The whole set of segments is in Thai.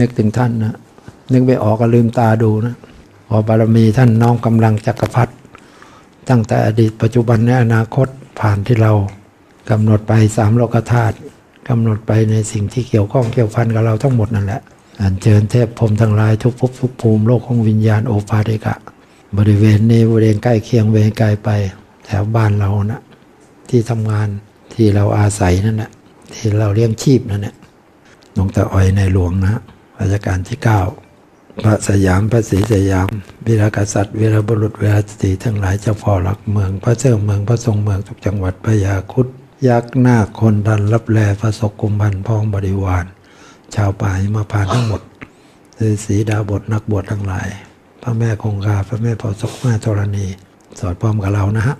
นึกถึงท่านนะนึกไม่ออกก็ลืมตาดูนะพอบารมีท่านน้อมกำลังจักรพรรดิตั้งแต่อดีตปัจจุบันในอนาคตผ่านที่เรากำหนดไปสามโลกธาตุกำหนดไปในสิ่งที่เกี่ยวข้องเกี่ยวพันกับเราทั้งหมดนั่นแหละอันเชิญเทพพรมทั้งหลายทุกภพทุกภูมิโลกของวิญญาณโอภาเดกะ บริเวณนี้บริเวณใกล้เคียงเวรไกลไป แถวบ้านเรานะที่ทำงานที่เราอาศัยนั่นแหละที่เราเลี้ยงชีพนั่นแหละหลวงตาอ้อยในหลวงนะ รัชกาลที่เก้าพระสยามพระศรีสยาม วีรกษัตริย์วีรบุรุษวีรสตรีทั้งหลายเจ้าพ่อหลักเมือง พระเจ้าเมืองพระทรงเมืองทุกจังหวัดพระยาคุดยักษ์หน้าคนดันรับแลพระศกกุมพันพ้องบริวาร ชาวป่าหิมาพานทั้งหมดฤาษีดาบทนักบวชทั้งหลาย พระแม่คงคาพระแม่พอศกแม่ธรณี สอดพร้อมกับเรานะฮะ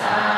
Christ.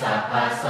สัพพโส